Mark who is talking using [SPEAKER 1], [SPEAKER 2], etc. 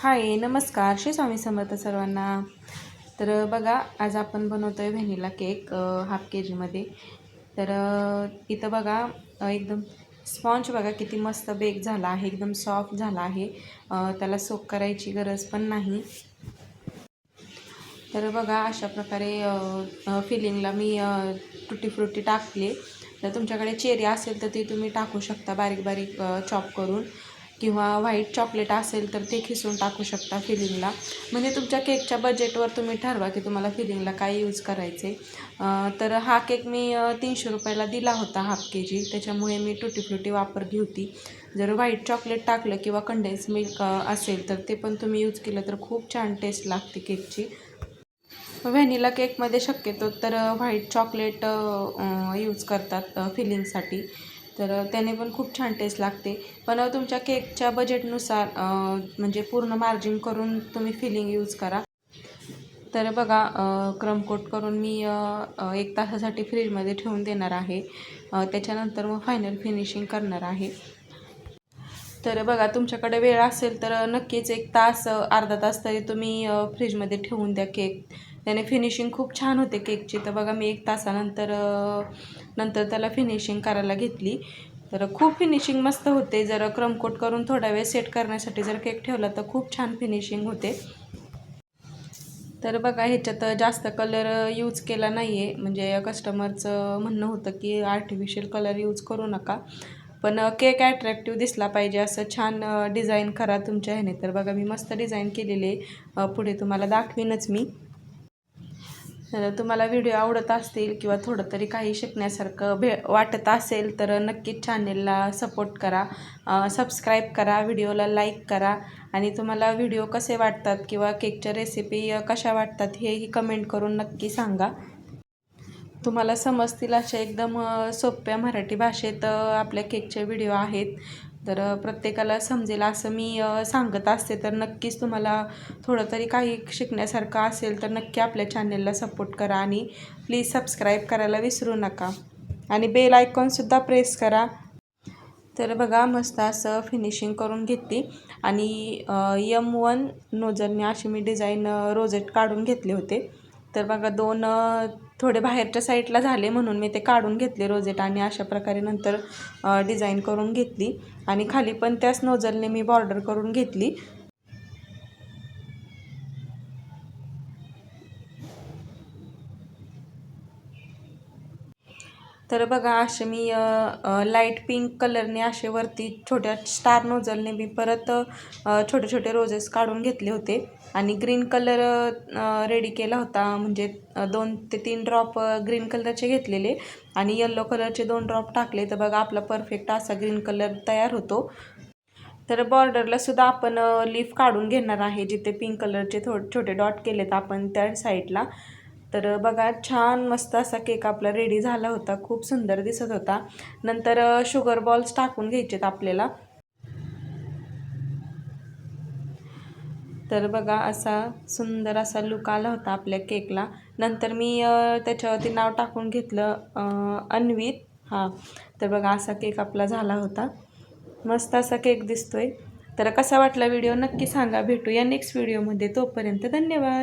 [SPEAKER 1] हाय नमस्कार. श्री स्वामी समर्थ सर्वांना. तर बघा आज आपण बनवतो आहे व्हॅनिला केक हाफ के जीमध्ये तर इथं बघा एकदम स्पॉन्ज बघा किती मस्त बेक झाला आहे एकदम सॉफ्ट झाला आहे. त्याला सोक करायची गरज पण नाही. तर बघा अशा प्रकारे फिलिंगला मी टुटी फ्रुटी टाकली. तर तुमच्याकडे चेरी असेल तर ती तुम्ही टाकू शकता बारीक बारीक चॉप करून. किंवा व्हाईट चॉकलेट असेल तर ते खिसून टाकू शकता फिलिंगला म्हणजे तुमच्या केकच्या बजेटवर तुम्ही ठरवा की तुम्हाला फिलिंगला काय यूज करायचे. तर हा केक मी तीनशे रुपयाला दिला होता हाफ के जी त्याच्यामुळे मी टुटी फ्रुटी वापरली होती. जर व्हाईट चॉकलेट टाकलं किंवा कंडेन्स मिल्क असेल तर ते पण तुम्ही यूज केलं तर खूप छान टेस्ट लागते केकची व्हॅनिला केकमध्ये शक्यतो तर व्हाईट चॉकलेट यूज करतात फिलिंगसाठी तर त्याने पण खूप छान टेस्ट लागते. पण तुमच्या केकच्या बजेटनुसार म्हणजे पूर्ण मार्जिन करून तुम्ही फिलिंग यूज करा. तर बघा क्रम कोट करून मी एक तासासाठी फ्रीजमध्ये ठेवून देणार आहे. त्याच्यानंतर मग फायनल फिनिशिंग करणार आहे. तर बघा तुमच्याकडे वेळ असेल तर नक्कीच एक तास अर्धा तास तरी तुम्ही फ्रीजमध्ये ठेवून द्या केक. त्याने फिनिशिंग खूप छान होते केकची. तर बघा मी एक तासानंतर नंतर त्याला फिनिशिंग करायला घेतली. तर खूप फिनिशिंग मस्त होते. जर क्रमकोट करून थोडा वेळ सेट करण्यासाठी जर केक ठेवला तर खूप छान फिनिशिंग होते. तर बघा ह्याच्यात जास्त कलर यूज केला नाही आहे म्हणजे कस्टमरचं म्हणणं होतं की आर्टिफिशियल कलर यूज करू नका. पण केक ॲट्रॅक्टिव्ह दिसला पाहिजे असं छान डिझाईन करा तुमच्या ह्याने. तर बघा मी मस्त डिझाईन केलेले पुढे तुम्हाला दाखवीनच मी. तर तुम्हाला व्हिडिओ आवडत असतील किंवा थोडं तरी काही शिकण्यासारखं भे वाटत असेल तर नक्कीच चॅनेलला सपोर्ट करा. सबस्क्राईब करा व्हिडिओला लाईक करा. आणि तुम्हाला व्हिडिओ कसे वाटतात किंवा केकच्या रेसिपी कशा वाटतात हेही कमेंट करून नक्की सांगा. तुम्हाला समजतील अशा एकदम सोप्या मराठी भाषेत आपल्या केकचे व्हिडिओ आहेत. तर प्रत्येकाला समजेल असं मी सांगत असते. तर नक्कीच तुम्हाला थोडं तरी काही शिकण्यासारखं असेल तर नक्की आपल्या चॅनेलला सपोर्ट करा आणि प्लीज सबस्क्राईब करायला विसरू नका. आणि बेल आयकॉनसुद्धा प्रेस करा. तर बघा मस्त असं फिनिशिंग करून घेतली. आणि यम वन नोजरने अशी मी डिझाईन रोजेट काढून घेतले होते. तर बघा दोन थोडे बाहेरच्या साईडला झाले म्हणून मी ते काढून घेतले रोजेट आणि अशा प्रकारे नंतर डिझाईन करून घेतली. आणि खाली पण त्याच नोजलने मी बॉर्डर करून घेतली. तर बघा असे मी लाइट पिंक कलरने असे वरती छोट्या स्टार नोजलने मी परत छोटे छोटे रोजेस काढून घेतले होते. आणि ग्रीन कलर रेडी केला होता. म्हणजे दोन ते तीन ड्रॉप ग्रीन कलरचे घेतलेले. आणि येल्लो कलरचे दोन ड्रॉप टाकले. तर बघा आपला परफेक्ट असा ग्रीन कलर तयार होतो. तर बॉर्डरला सुद्धा आपण लीफ काढून घेणार आहे. जिथे पिंक कलरचे थो छोटे डॉट केलेत आपण त्या साईडला तर बघा छान मस्त असा केक आपला रेडी झाला होता. खूप सुंदर दिसत होता. नंतर शुगर बॉल्स टाकून घ्यायचेत आपल्याला. तर बघा असा सुंदर असा लुक आला होता आपल्या केकला. नंतर मी त्याच्यावरती नाव टाकून घेतलं अन्वित. हां तर बघा असा केक आपला झाला होता. मस्त असा केक दिसतोय. तर कसा वाटला व्हिडिओ नक्की सांगा. भेटूया नेक्स्ट व्हिडिओमध्ये तोपर्यंत धन्यवाद.